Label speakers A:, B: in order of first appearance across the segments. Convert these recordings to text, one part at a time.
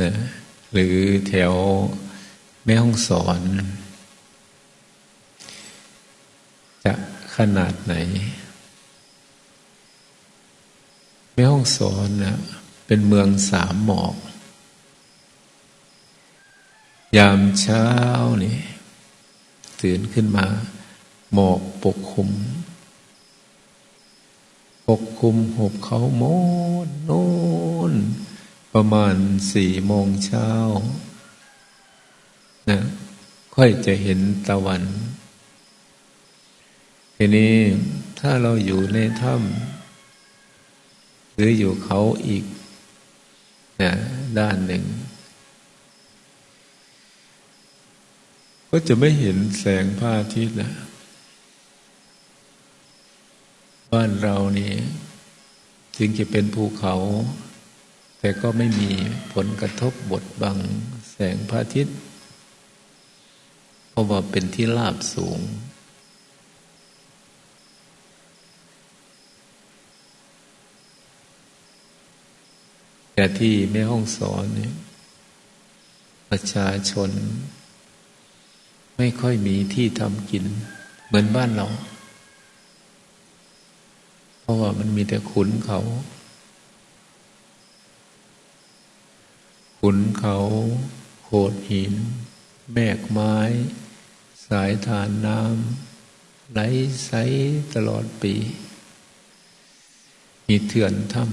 A: นะหรือแถวแม่ห้องสอน จะขนาดไหน แม่ห้องสอนนะเป็นเมืองสามหมอก ยามเช้านี่ตื่นขึ้นมา หมอกปกคลุมปกคลุมหบเขาโมนโน่น ประมาณสี่โมงเช้านะค่อยจะเห็นตะวัน ทีนี้ถ้าเราอยู่ในถ้ำหรืออยู่เขาอีกนะด้านหนึ่ง ก็จะไม่เห็นแสงพระอาทิตย์นะบ้านเรานี่จึงจะเป็นภูเขา แต่ก็ไม่มีผลกระทบบดบังแสงพระอาทิตย์ เพราะว่าเป็นที่ราบสูง แต่ที่แม่ห้องสอนเนี่ยประชาชน ไม่ค่อยมีที่ทำกิน เหมือนบ้านเรา เพราะว่ามันมีแต่ขุนเขา ขุนเขาโขดหิน แมกไม้ สายทานน้ำไหลใสตลอดปี มีเถื่อนถ้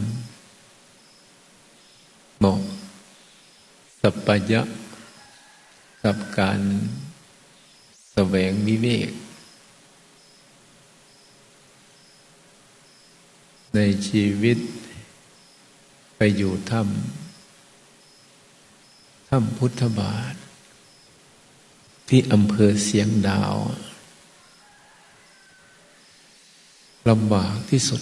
A: ำเหมาะ สัปปยะกับการแสวงวิเวก ในชีวิตไปอยู่ถ้ำ ถ้ำพุทธบาท ที่อำเภอเสียงดาวลำบากที่สุด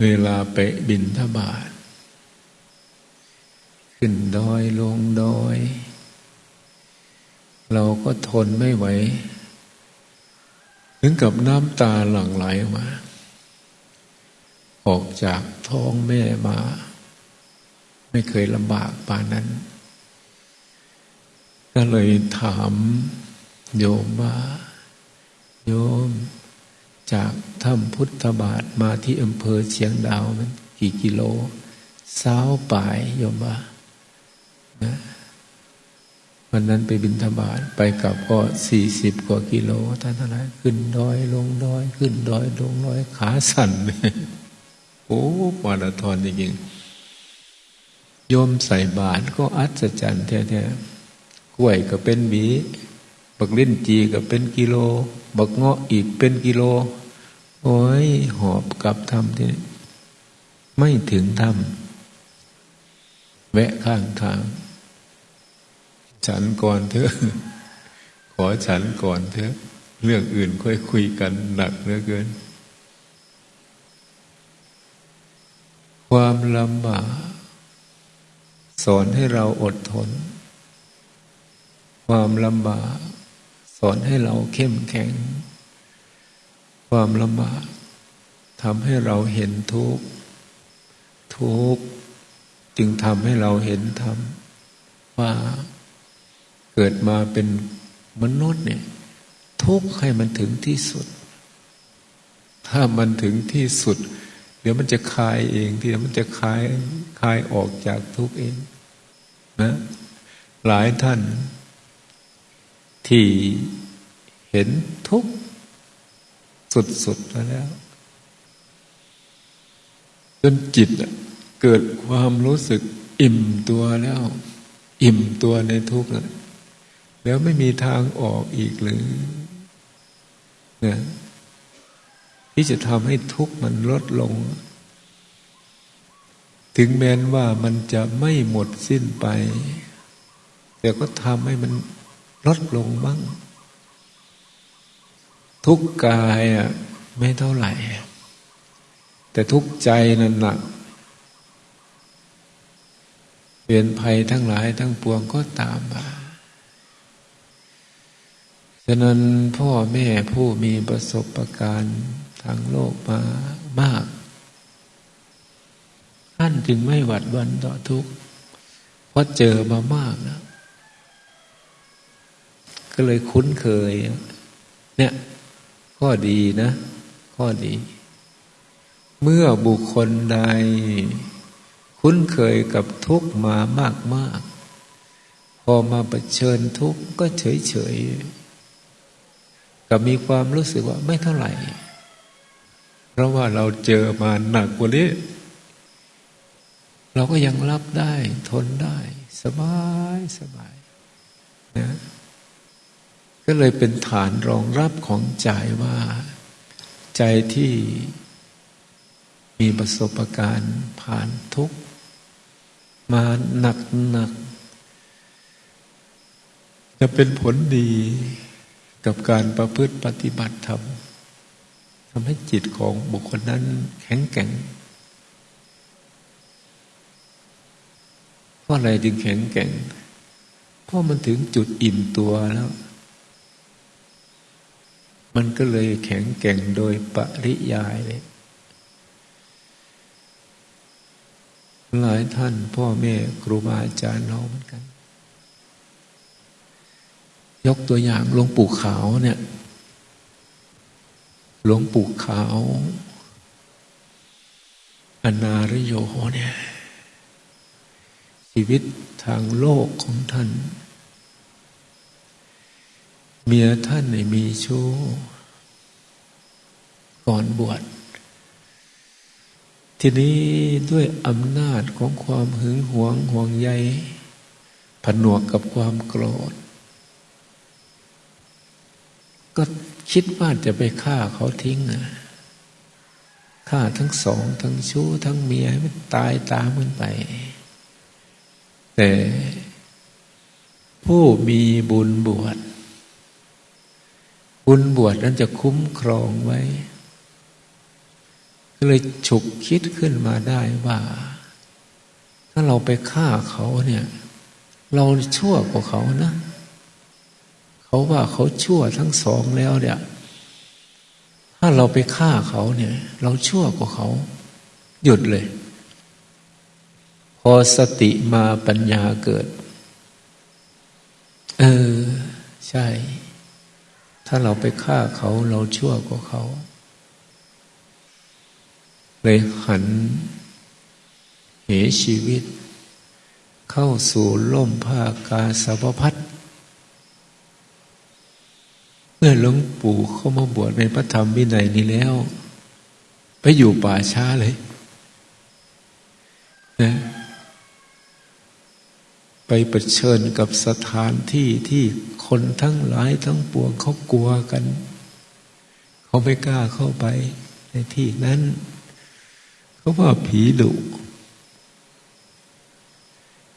A: เวลาไปบินทบาท ขึ้นดอยลงดอย เราก็ทนไม่ไหว ถึงกับน้ำตาหลั่งไหลมา ออกจากท้องแม่มา ไม่เคยลำบากป่านนั้น ก็เลยถามโยมว่า โยม จากถ้ำพุทธบาทมาที่อำเภอเชียงดาวมันกี่กิโลเศร้าป่ายโยมว่านะวันนั้นไปบินธบาตไปกลับก็สี่สิบกว่ากิโลท่านอะไรขึ้นดอยลงดอย ขึ้นดอยลงดอยขาสั่นโอ้มาราธอนจริงๆโยมใส่บาตรก็อัศจรรย์แท้ๆ กล้วยก็เป็นหวีบักเล่นจีก็เป็นกิโล บักเงาะอีกเป็นกิโล โอ้ย หอบกลับทำที่ไม่ถึงทำแวะข้างทาง ฉันก่อนเถอะ ขอฉันก่อนเถอะ เรื่องอื่นค่อยคุยกันหนักเหลือเกิน ความลำบากสอนให้เราอดทน ความลำบาก สอนให้เราเข้มแข็ง ความลำบากทำให้เราเห็นทุกข์ทุกข์จึงทำให้เราเห็นธรรมว่าเกิดมาเป็นมนุษย์เนี่ย ทุกข์ให้มันถึงที่สุด ถ้ามันถึงที่สุด เดี๋ยวมันจะคลายเองที่มันจะคลายคลายออกจากทุกข์เองนะหลายท่าน ที่เห็นทุกข์สุดๆแล้ว จนจิตเกิดความรู้สึกอิ่มตัวแล้ว อิ่มตัวในทุกข์แล้วไม่มีทางออกอีกหรือนะที่จะทำให้ทุกข์มันลดลง ถึงแม้นว่ามันจะไม่หมดสิ้นไป แต่ก็ทำให้มัน ลดลงบ้าง ทุกกายอะไม่เท่าไหร่ แต่ทุกใจนั่นหนักเปลี่ยนภัยทั้งหลายทั้งปวงก็ตามมา ฉะนั้นพ่อแม่ผู้มีประสบะการณ์ทางโลกมามาก ท่านจึงไม่หวัดวันต่อทุกข์เพราะเจอมามากนะ ก็เลยคุ้นเคย เนี่ย ข้อดีนะ ข้อดี เมื่อบุคคลใด คุ้นเคยกับทุกมามากมากพอมาเผชิญทุกข์ก็เฉยเฉยกับมีความรู้สึกว่าไม่เท่าไหร่ เพราะว่าเราเจอมาหนักกว่านี้ เราก็ยังรับได้ ทนได้ สบายสบาย ก็เลยเป็นฐานรองรับของใจว่า ใจที่มีประสบการณ์ผ่านทุกมาหนักหนัก จะเป็นผลดีกับการประพฤติปฏิบัติธรรมทำให้จิตของบุคคลนั้นแข็งแกร่งเพราะอะไรจึงแข็งแกร่งเพราะมันถึงจุดอิ่มตัวแล้ว มันก็เลยแข็งแกร่งโดยปริยายเลยหลายท่านพ่อแม่ครูบาอาจารย์เราเหมือนกัน ยกตัวอย่างหลวงปู่ขาวเนี่ยหลวงปู่ขาวอนาริโยเนี่ยชีวิตทางโลกของท่าน เมียท่านมีชู้ ก่อนบวชทีนี้ด้วยอำนาจของความหึงหวงห่วงใยผนวกกับความโกรธ ก็คิดว่าจะไปฆ่าเขาทิ้งนะฆ่าทั้งสอง ทั้งชู้ ทั้งเมียมันตายตามกันไป แต่ผู้มีบุญบวช บุญบวชนั้นจะคุ้มครองไว้ ก็เลยฉุกคิดขึ้นมาได้ว่า ถ้าเราไปฆ่าเขาเนี่ย เราชั่วกว่าเขานะ เขาว่าเขาชั่วทั้งสองแล้วเนี่ย ถ้าเราไปฆ่าเขาเนี่ย เราชั่วกว่าเขา หยุดเลย พอสติมาปัญญาเกิด เออ ใช่ ถ้าเราไปฆ่าเขาเราชั่วกว่าเขา เลยหันเหชีวิต เข้าสู่ล่มผ้ากาสาวพัดมื่อหลวงปู่เข้ามาบวชในพระธรรมวินัยนี้แล้ว ไปอยู่ป่าช้าเลยนะไปประชิญกับสถานที่ที่ คนทั้งหลายทั้งปวงเขากลัวกัน เขาไม่กล้าเข้าไปในที่นั้น เขาว่าผีดุ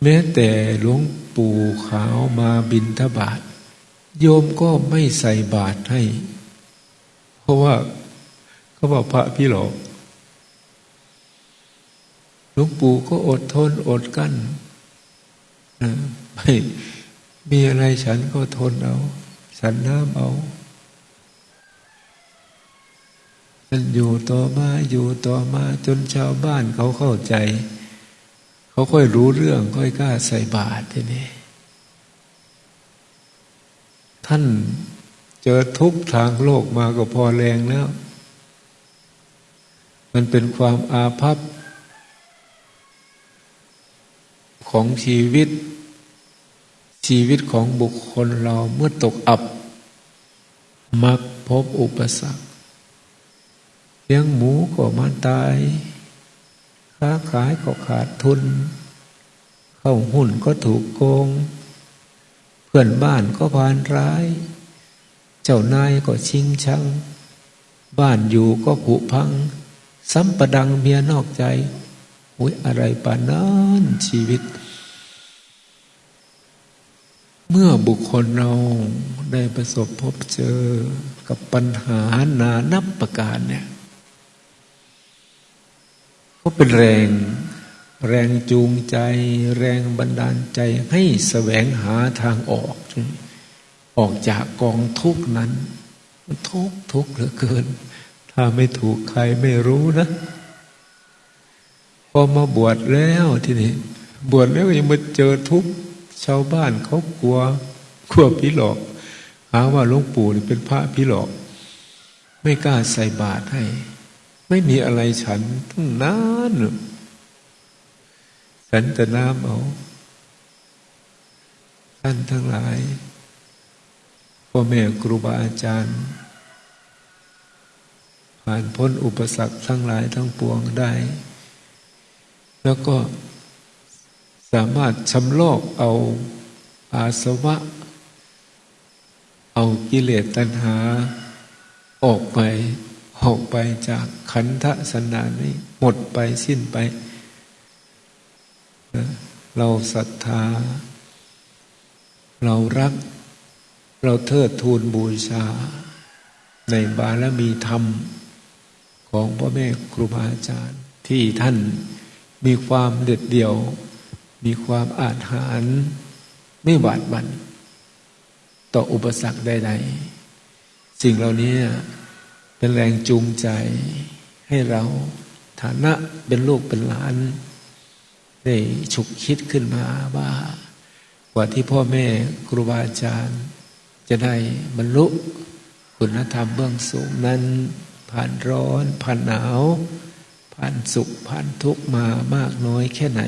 A: แม้แต่หลวงปู่ขาวมาบินทบาทโยมก็ไม่ใส่บาตรให้ เพราะว่าเขาบอกพระพี่หลอกหลวงปู่ก็อดทนอดกั้นนะไม่ มีอะไรฉันก็ทนเอา ฉันน้ำเอาฉันอยู่ต่อมาอยู่ต่อมาจนชาวบ้านเขาเข้าใจ เขาค่อยรู้เรื่องค่อยกล้าใส่บาตรทีนี้ท่านเจอทุกทางโลกมาก็พอแรงแล้ว มันเป็นความอาภัพของชีวิต ชีวิตของบุคคลเราเมื่อตกอับ มักพบอุปสรรคเลี้ยงหมูก็มาตาย ค้าขายก็ขาดทุน เข้าหุ้นก็ถูกโกง เพื่อนบ้านก็พานร้าย เจ้านายก็ชิงชัง บ้านอยู่ก็ผุพัง ซ้ำประดังเมียนอกใจอุ้ยอะไรปานนั้นชีวิต เมื่อบุคคลเราได้ประสบพบเจอกับปัญหานานับประการเนี่ยก็เป็นแรง แรงจูงใจ แรงบันดาลใจให้แสวงหาทางออก ออกจากกองทุกนั้นทุกทุกเหลือเกิน ถ้าไม่ถูกใครไม่รู้นะพอมาบวชแล้วทีนี้ บวชแล้วยังมาเจอทุก ชาวบ้านเขากลัวกลัวผีหลอกหาว่าหลวงปู่นี่เป็นพระผีหลอก ไม่กล้าใส่บาตรให้ ไม่มีอะไรฉันตั้งนานฉันแต่น้ำเอาท่านทั้งหลายพ่อแม่ครูบาอาจารย์ ผ่านพ้นอุปสรรคทั้งหลายทั้งปวงได้ แล้วก็ สามารถชำลอกเอาอาสวะ เอากิเลสตัณหา ออกไปออกไปจากขันธสันดานนี้ หมดไปสิ้นไป เราศรัทธา เรารัก เราเทิดทูนบูชา ในบารมีธรรมของพ่อแม่ครูบาอาจารย์ ที่ท่านมีความเด็ดเดี่ยว มีความอาถรรพ์ไม่หวาดบันต่ออุปสรรคใดๆ สิ่งเหล่านี้เป็นแรงจูงใจให้เราฐานะเป็นลูกเป็นหลาน ได้ฉุกคิดขึ้นมาว่า กว่าที่พ่อแม่ครูบาอาจารย์ จะได้บรรลุคุณธรรมเบื้องสูงนั้น ผ่านร้อน ผ่านหนาว ผ่านสุขผ่านทุกข์มามากน้อยแค่ไหน